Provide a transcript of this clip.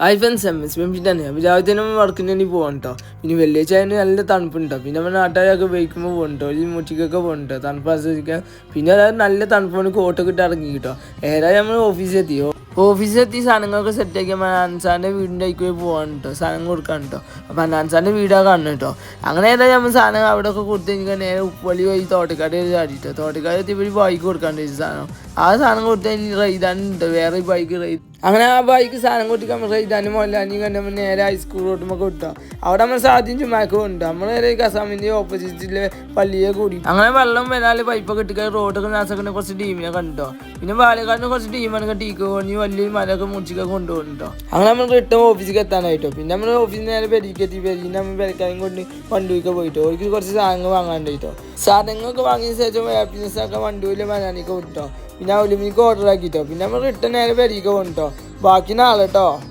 Hi friends M S പിന്നെ തന്നെ. അപ്പോൾ രാവിലെ തന്നെ വർക്കിന് വേണ്ടി പോകണ്ടോ കേട്ടോ പിന്നെ വെള്ളിയാഴ്ച അതിന് നല്ല തണുപ്പുണ്ടോ. പിന്നെ നമ്മൾ നാട്ടുകാരൊക്കെ ഉപയോഗിക്കുമ്പോൾ പോകണ്ടോ കേട്ടോ ഈ മുറ്റിക്കൊക്കെ പോകണ്ടോ കേട്ടോ തണുപ്പ് ആസ്വദിക്കാം പിന്നെ അതായത് നല്ല തണുപ്പാണ് കോട്ടൊക്കെ ഇട്ട് ഇറങ്ങി കേട്ടോ ഏതായാലും നമ്മൾ ഓഫീസിൽ എത്തി. ഓഫീസിൽ എത്തി സാധനങ്ങളൊക്കെ സെറ്റ് ആക്കി അനാൻസാറിന്റെ വീടിന്റെ അതിൽ പോകാൻ കേട്ടോ സാധനം കൊടുക്കാൻ കേട്ടോ അപ്പോൾ അനാൻസാറിന്റെ വീടാ കാണണം കേട്ടോ അങ്ങനെ ഏതായാലും നമ്മൾ സാധനം അവിടെ ഒക്കെ കൊടുത്തു കഴിഞ്ഞാൽ നേരെ ഉപ്പള്ളി പോയി തോട്ടക്കാട് ചാടിട്ടോ തോട്ടക്കാട് എത്തിയപ്പോൾ ബൈക്ക് കൊടുക്കാണ്ട് സാധനം. ആ സാധനം കൊടുത്തു കഴിഞ്ഞാൽ കേട്ടോ വേറെ ബൈക്ക് റൈഡ് അങ്ങനെ ആ ബൈക്ക് സാധനം കൊടുക്കാൻ റൈതാനും മോലാനും കണ്ട് നമ്മൾ നേരെ ഹൈസ്കൂൾ നമുക്ക് കിട്ടുക അവിടെ നമ്മൾ സാധ്യം ചുമ്മാക്ക് ഉണ്ട് നമ്മൾ നേരെ കസാമിന്റെ ഓപ്പോസിറ്റിലെ പള്ളിയെ കൂടി. അങ്ങനെ വെള്ളം വരാൽ പൈപ്പ് ഇട്ടിക്കാൻ റോഡൊക്കെ നാസക്കുന്ന കുറച്ച് ടീമിനെ കണ്ടോ പിന്നെ പാലക്കാടിന് കുറച്ച് ടീമാണ് ടീക്ക് കോണി വലിയ മലയൊക്കെ മുടിച്ചൊക്കെ കൊണ്ടുപോകുന്നുണ്ടോ അങ്ങനെ നമ്മൾ റിട്ടേൺ ഓഫീസിലേക്ക് എത്താനായിട്ടോ പിന്നെ നമ്മൾ ഓഫീസിൽ നേരെ പെരിക്ക് എത്തി. പെരിക്ക് നമ്മൾ പെരക്കാരും കൊണ്ട് വണ്ടിയൊക്കെ പോയിട്ടോ അവർക്ക് കുറച്ച് സാധനങ്ങൾ വാങ്ങാണ്ടായിട്ടോ സാധനങ്ങളൊക്കെ വാങ്ങിയ ശേഷം ഹാപ്പിനെസ് ഒക്കെ വണ്ടിയിൽ വരാനൊക്കെ വിട്ടോ പിന്നെ ഒലിമിക്ക് ഓർഡർ ആക്കിയിട്ടോ പിന്നെ നമ്മൾ റിട്ടേൺ നേരെ പെരിക്ക് പോകട്ടോ ബാക്കി നാളെ കേട്ടോ